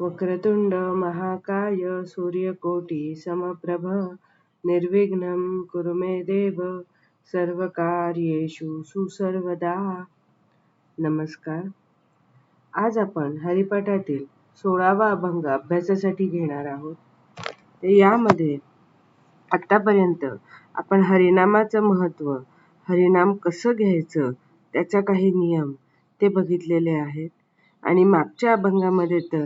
वक्रतुंड महाकाय सूर्यकोटि समप्रभ निर्विघ्नं कुरु मे देव सर्वकार्येषु सुसर्वदा। नमस्कार। आज आपण हरिपाठातील सोळावा अभंग अभ्यासासाठी घेणार आहोत. यामध्ये आतापर्यंत आपण हरिनामाचं महत्त्व हरिनाम कसं घ्यायचं त्याचा काही नियम ते बघितलेले आहेत. आणि मागच्या अभंगामध्ये तर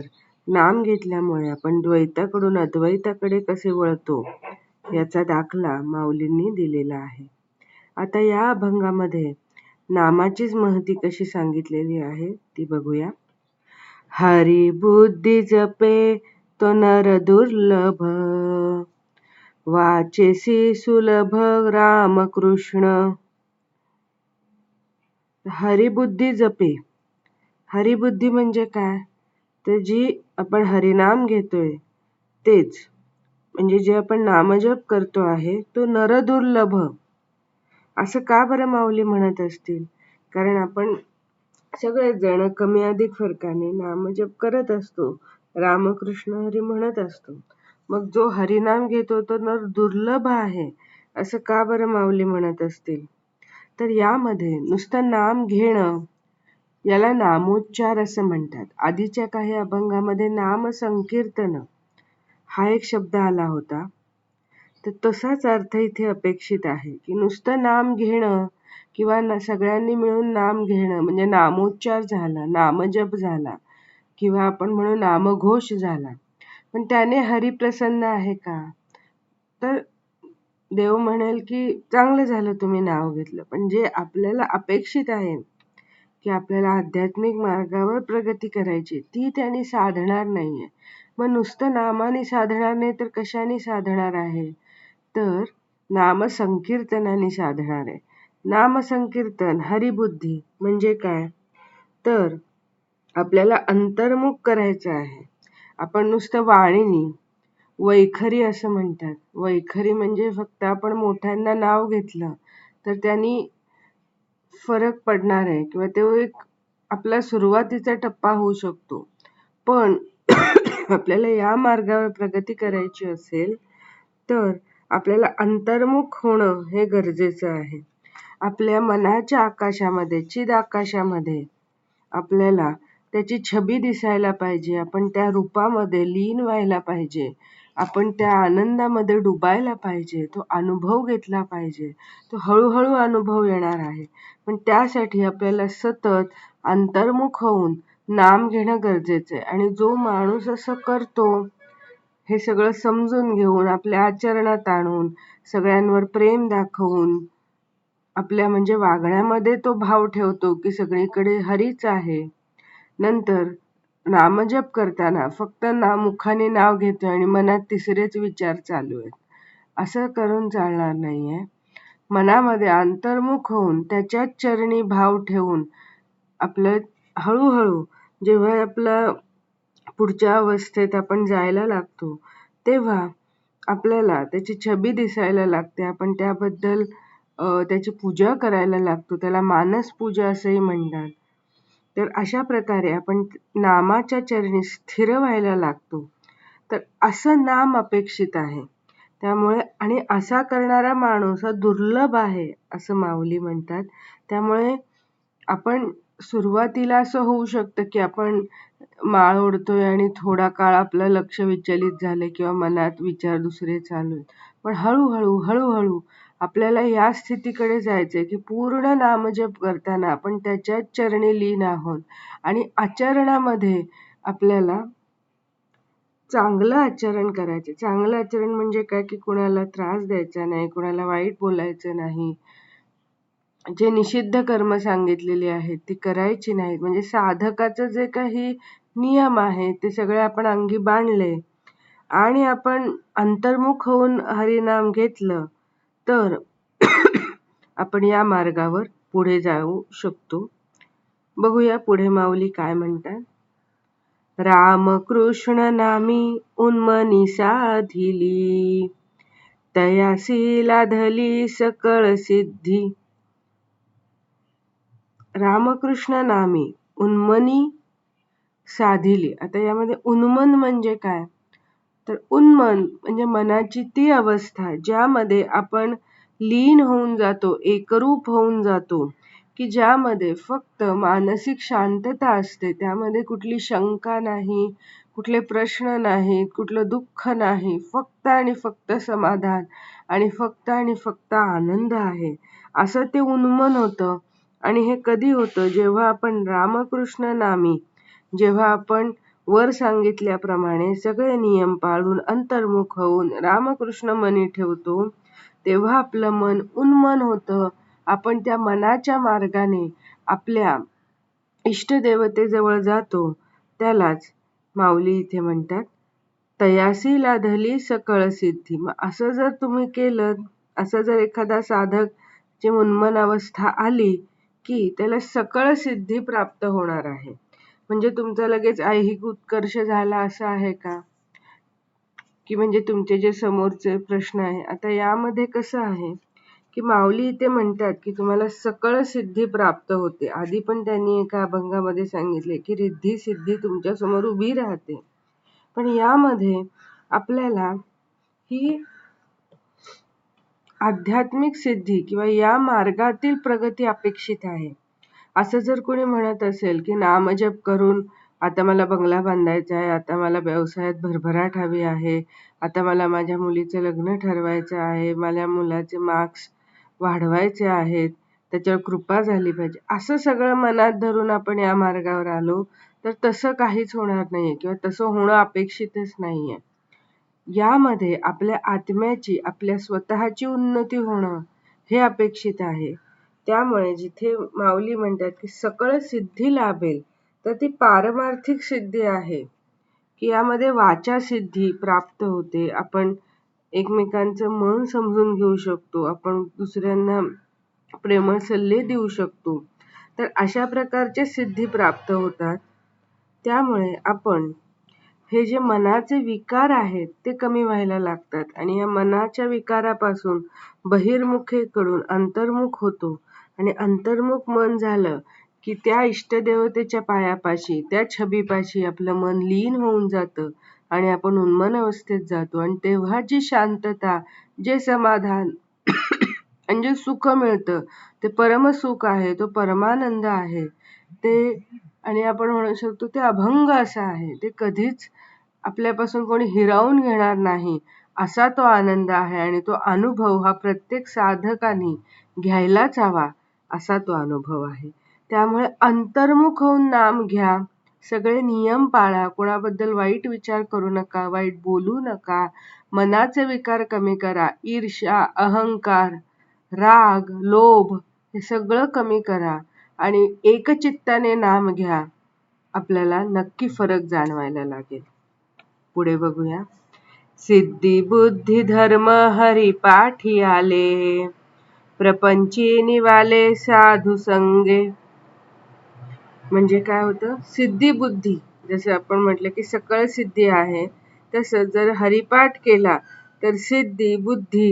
नाम घेतल्यामुळे आपण द्वैताकडून अद्वैताकडे कसे वळतो याचा दाखला माऊलींनी दिलेला आहे. आता या अभंगामध्ये नामाचीच महती कशी सांगितलेली आहे ती बघूया. हरी बुद्धी जपे तो नर दुर्लभ वाचेसी सुलभ रामकृष्ण हरिबुद्धी जपे. हरिबुद्धी म्हणजे काय? तर जी आपण हरिनाम घेतोय तेच. म्हणजे जे आपण नामजप करतो आहे तो नरदुर्लभ. असं का बरं माऊली म्हणत असतील? कारण आपण सगळेच जण कमी अधिक फरकाने नामजप करत असतो रामकृष्ण हरी म्हणत असतो. मग जो हरिनाम घेतो तो नर दुर्लभ आहे असं का बरं माऊली म्हणत असतील? तर यामध्ये नुसतं नाम घेणं याला नामोच्चार असं म्हणतात. आधीच्या काही अभंगामध्ये नाम संकीर्तन हा एक शब्द आला होता. तर तसाच अर्थ इथे अपेक्षित आहे की नुसतं नाम घेणं किंवा सगळ्यांनी मिळून नाम घेणं म्हणजे नामोच्चार झाला नामजप झाला किंवा आपण म्हणू नामघोष झाला. पण त्याने हरिप्रसन्न आहे का? तर देव म्हणेल की चांगलं झालं तुम्ही नाव घेतलं. पण जे आपल्याला अपेक्षित आहे की आपल्याला आध्यात्मिक मार्गावर प्रगती करायची ती त्यांनी साधणार नाहीये. मग नुसतं नामाने साधणार नाही तर कशाने साधणार आहे? तर नामसंकीर्तनाने साधणार आहे. नाम संकीर्तन हरिबुद्धी म्हणजे काय? तर आपल्याला अंतर्मुख करायचं आहे. आपण नुसतं वाणीनी वैखरी असं म्हणतात. वैखरी म्हणजे फक्त आपण मोठ्यांना नाव घेतलं तर त्यांनी फरक पडणार आहे किंवा तो एक आपला सुरुवातीचा टप्पा होऊ शकतो. पण आपल्याला या मार्गावर प्रगती करायची असेल तर आपल्याला अंतर्मुख होणं हे गरजेचं आहे. आपल्या मनाच्या आकाशामध्ये चिद आकाशामध्ये आपल्याला त्याची छबी दिसायला पाहिजे. आपण त्या रूपामध्ये लीन व्हायला पाहिजे. आपण त्या आनंदामध्ये डुबायला पाहिजे. तो अनुभव घेतला पाहिजे. तो हळूहळू अनुभव येणार आहे. पण त्यासाठी आपल्याला सतत अंतर्मुख होऊन नाम घेणं गरजेचं आहे. आणि जो माणूस असं करतो हे सगळं समजून घेऊन आपल्या आचरणात आणून सगळ्यांवर प्रेम दाखवून आपल्या म्हणजे वागण्यामध्ये तो भाव ठेवतो की सगळीकडे हरीच आहे. नंतर नामजप करताना फक्त ना मुखाने नाव घेतो आणि मनात तिसरेच विचार चालू आहेत. असं करून चालणार नाहीये. मनामध्ये अंतर्मुख होऊन त्याच्याच चरणी भाव ठेवून आपलं हळूहळू जेव्हा आपलं पुढच्या अवस्थेत आपण जायला लागतो तेव्हा आपल्याला त्याची छबी दिसायला लागते. आपण त्याबद्दल त्याची पूजा करायला लागतो. त्याला मानस पूजा असंही म्हणतात. तर अशा प्रकारे आपण नामाच्या चरणी स्थिर व्हायला लागतो. तर असं नाम अपेक्षित आहे. त्यामुळे आणि असा करणारा माणूस हा दुर्लभ आहे असं माऊली म्हणतात. त्यामुळे आपण सुरुवातीला असं होऊ शकतं की आपण माळ ओढतोय आणि थोडा काळ आपलं लक्ष विचलित झालं किंवा मनात विचार दुसरे चालू आहेत. पण हळूहळू हळूहळू आपल्याला या स्थितीकडे जायचंय की पूर्ण नामजप करताना आपण त्याच्याच चरणी लीन आहोत आणि आचरणामध्ये आपल्याला चांगलं आचरण करायचे. चांगलं आचरण म्हणजे काय? की कुणाला त्रास द्यायचा नाही कुणाला वाईट बोलायचं नाही. जे निषिद्ध कर्म सांगितलेली आहेत ती करायची नाहीत. म्हणजे साधकाचं जे काही नियम आहेत ते सगळे आपण अंगी बांधले आणि आपण अंतर्मुख होऊन हरिनाम घेतलं तर आपण या मार्गावर पुढे जाऊ शकतो. बघूया पुढे माऊली काय म्हणतात. रामकृष्ण नामी उन्मनी साधिली. तयासी लाधली सकळ सिद्धी. रामकृष्ण नामी उन्मनी साधिली. आता यामध्ये उन्मन म्हणजे काय? तर उन्मन म्हणजे मनाची ती अवस्था ज्यामध्ये आपण लीन होऊन जातो एकरूप होऊन जातो. की ज्यामध्ये फक्त मानसिक शांतता असते त्यामध्ये कुठली शंका नाही कुठले प्रश्न नाहीत कुठलं दुःख नाही फक्त आणि फक्त समाधान आणि फक्त आणि फक्त आनंद आहे. असं ते उन्मन होतं आणि हे कधी होतं? जेव्हा आपण रामकृष्ण नामी जेव्हा आपण वर सांगितल्याप्रमाणे सगळे नियम पाळून अंतर्मुख होऊन रामकृष्ण मनी ठेवतो तेव्हा आपलं मन उन्मन होतं आपण त्या मनाच्या मार्गाने आपल्या इष्टदेवतेजवळ जातो त्यालाच माऊली इथे म्हणतात. तयासी लाधली सकळ सिद्धी. मग असं जर तुम्ही केलं असं जर एखादा साधक जी मुन्मन अवस्था आली की त्याला सकळ सिद्धी प्राप्त होणार आहे. म्हणजे तुमचा लगेच ऐहिक उत्कर्ष झाला असं आहे का? की म्हणजे तुमचे जे समोरचे प्रश्न आहे आता यामध्ये कसं आहे? की माऊली इथे म्हणतात की तुम्हाला सकळ सिद्धी प्राप्त होते. आधी पण त्यांनी एका अभंगामध्ये सांगितले की रिद्धी सिद्धी तुमच्यासमोर उभी राहते. पण यामध्ये आपल्याला ही आध्यात्मिक सिद्धी किंवा या मार्गातील प्रगती अपेक्षित आहे. असं जर कोणी म्हणत असेल की नामजप करून आता मला बंगला बांधायचा आहे आता मला व्यवसायात भरभराट हवी आहे आता मला माझ्या मुलीचं लग्न ठरवायचं आहे माझ्या मुलाचे मार्क्स वाढवायचे आहेत त्याच्यावर कृपा झाली पाहिजे. असं सगळं मनात धरून आपण या मार्गावर आलो तर तसं काहीच होणार नाहीये किंवा तसं होणं अपेक्षितच नाहीये. यामध्ये आपल्या आत्म्याची आपल्या स्वतःची उन्नती होणं हे अपेक्षित आहे. त्यामुळे जिथे माऊली म्हणतात की सकळ सिद्धी लाभेल तर ती पारमार्थिक सिद्धी आहे. की यामध्ये वाचा सिद्धी प्राप्त होते. आपण एकमेकांचं मन समजून घेऊ शकतो. आपण दुसऱ्यांना प्रेमळ सल्ले देऊ शकतो. तर अशा प्रकारचे सिद्धी प्राप्त होतात. त्यामुळे आपण हे जे मनाचे विकार आहेत ते कमी व्हायला लागतात. आणि या मनाच्या विकारापासून बहिर्मुखेकडून अंतर्मुख होतो. आणि अंतर्मुख मन झालं की त्या इष्टदेवतेच्या पायापाशी त्या छबीपाशी आपलं मन लीन होऊन जातं. आणि आपण उन्मन अवस्थेत जातो. आणि तेव्हा जी शांतता जे समाधान आणि जे सुख मिळतं ते परमसुख आहे तो परमानंद आहे. ते आणि आपण म्हणू शकतो ते अभंग असं आहे. ते कधीच आपल्यापासून कोणी हिरावून घेणार नाही. असा तो आनंद आहे आणि तो अनुभव हा प्रत्येक साधकाने घ्यायलाच हवा असा तो अनुभव आहे. त्यामुळे अंतर्मुख होऊन नाम घ्या. सगळे नियम पाळा. कोणाबद्दल वाईट विचार करू नका वाईट बोलू नका. मनाचे विकार कमी करा. ईर्ष्या अहंकार राग लोभ हे सगळं कमी करा आणि एकचित्ताने नाम घ्या. आपल्याला नक्की फरक जाणवायला लागेल. पुढे बघूया. सिद्धी बुद्धी धर्म हरी पाठी आले. प्रपंची निवाले साधू संगे. म्हणजे काय होतं? सिद्धी बुद्धी जसं आपण म्हटलं की सकळ सिद्धी आहे तसं जर हरिपाठ केला तर सिद्धी बुद्धी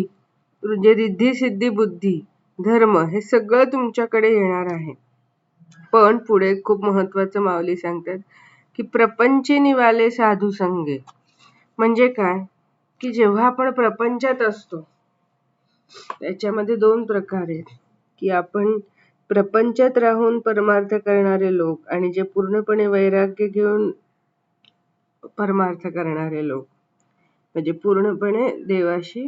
म्हणजे रिद्धी सिद्धी बुद्धी धर्म हे सगळं तुमच्याकडे येणार आहे. पण पुढे खूप महत्वाचं माऊली सांगतात की प्रपंची निवाले साधू संगे. म्हणजे काय? की जेव्हा आपण प्रपंचात असतो त्याच्यामध्ये दोन प्रकार आहेत. की आपण प्रपंचात राहून परमार्थ करणारे लोक आणि जे पूर्णपणे वैराग्य घेऊन परमार्थ करणारे लोक. म्हणजे पूर्णपणे देवाशी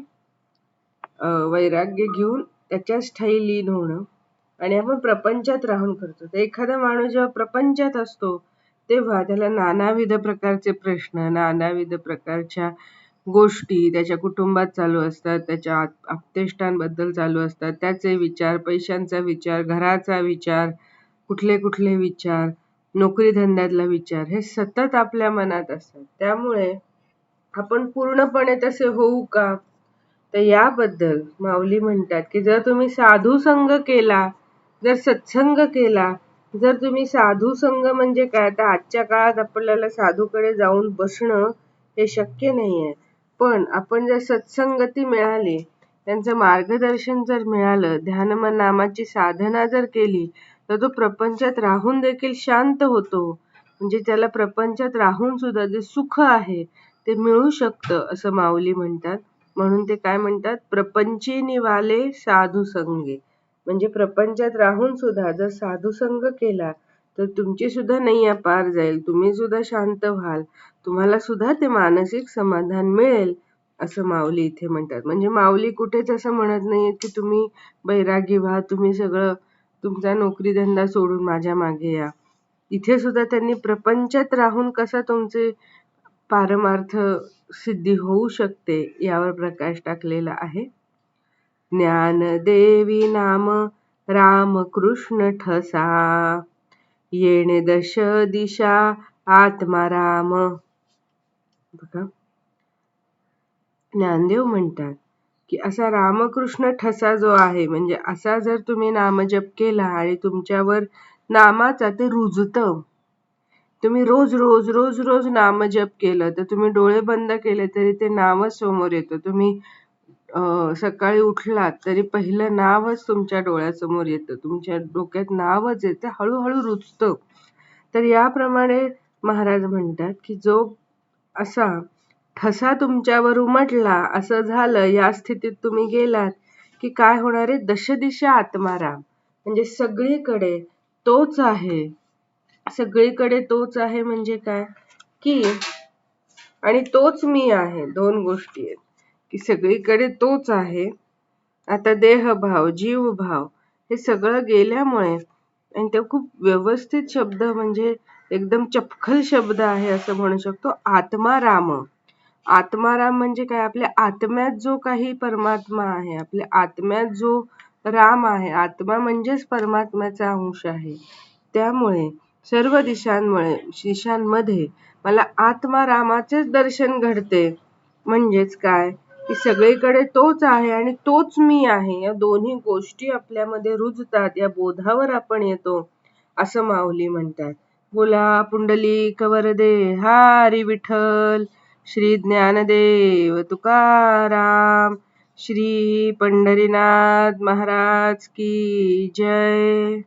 वैराग्य घेऊन त्याच्याच ठाई लीन होणं आणि आपण प्रपंचात राहून करतो. तर एखादा माणूस जेव्हा प्रपंचात असतो तेव्हा त्याला नानाविध प्रकारचे प्रश्न नानाविध प्रकारच्या गोष्टी त्याच्या कुटुंबात चालू असतात त्याच्या आप्तेष्टांबद्दल चालू असतात. त्याचे विचार पैशांचा विचार घराचा विचार कुठले कुठले विचार नोकरी धंद्यातला विचार हे सतत आपल्या मनात असतात. त्यामुळे आपण पूर्णपणे तसे होऊ का? तर याबद्दल माऊली म्हणतात की जर तुम्ही साधू संघ केला जर सत्संग केला जर तुम्ही साधू संघ म्हणजे काय? तर आजच्या काळात आपल्याला साधूकडे जाऊन बसणं हे शक्य नाहीये. पण आपण जर सत्संगती मिळाली त्यांचं मार्गदर्शन जर मिळालं ध्यानम नामाची साधना जर केली तर तो प्रपंचात राहून देखील शांत होतो. म्हणजे त्याला प्रपंचात राहून सुद्धा जे सुख आहे ते मिळू शकतं असं माऊली म्हणतात. म्हणून ते काय म्हणतात? प्रपंची निवाले साधू संगे म्हणजे प्रपंचात राहून सुद्धा जर साधू संग केला तर तुमची सुद्धा नैया पार जाईल. तुम्ही सुद्धा शांत व्हाल. तुम्हाला सुद्धा ते मानसिक समाधान मिळेल असं माऊली इथे म्हणतात. म्हणजे माऊली कुठेच असं म्हणत नाहीये की तुम्ही बैरागी व्हा तुम्ही सगळं तुमचा नोकरी धंदा सोडून माझ्या मागे या. इथे सुद्धा त्यांनी प्रपंचात राहून कसा तुमचे पारमार्थ सिद्धी होऊ शकते यावर प्रकाश टाकलेला आहे. ज्ञानदेवी नाम राम कृष्ण ठसा. येणे दश दिशा आत्मा राम. बघा. ज्ञानदेव म्हणतात की असा रामकृष्ण ठसा जो आहे म्हणजे असा जर तुम्ही नामजप केला आणि तुमच्यावर नामाचा ते रुजतं तुम्ही रोज रोज रोज रोज नामजप केलं तर तुम्ही डोळे बंद केले तरी ते नामच समोर येतं. तुम्ही सकाळी उठलात तरी पहिलं नावच तुमच्या डोळ्यासमोर येतं. तुमच्या डोक्यात नावच येतं. हळूहळू रुचतं तर याप्रमाणे महाराज म्हणतात की जो असा ठसा तुमच्यावर उमटला असं झालं या स्थितीत तुम्ही गेलात की काय होणार आहे? दशदिशा आत्माराम. म्हणजे सगळीकडे तोच आहे. सगळीकडे तोच आहे म्हणजे काय? की आणि तोच मी आहे. दोन गोष्टी आहेत. की सगळीकडे तोच आहे. आता देहभाव जीवभाव हे सगळं गेल्यामुळे आणि ते खूप व्यवस्थित शब्द म्हणजे एकदम चपखल शब्द आहे असं म्हणू शकतो आत्माराम आत्माराम म्हणजे काय? आपल्या आत्म्यात जो काही परमात्मा आहे आपल्या आत्म्यात जो राम आहे आत्मा म्हणजेच परमात्म्याचा अंश आहे. त्यामुळे सर्व दिशांमुळे दिशांमध्ये मला आत्मारामाचेच दर्शन घडते. म्हणजेच काय? की सगळीकडे तोच आहे आणि तोच मी आहे. या दोन्ही गोष्टी आपल्यामध्ये रुजतात या बोधावर आपण येतो असं माऊली म्हणतात. बोला पुंडली कवरदे हारी विठ्ठल श्री ज्ञानदेव तुकाराम श्री पंढरीनाथ महाराज की जय.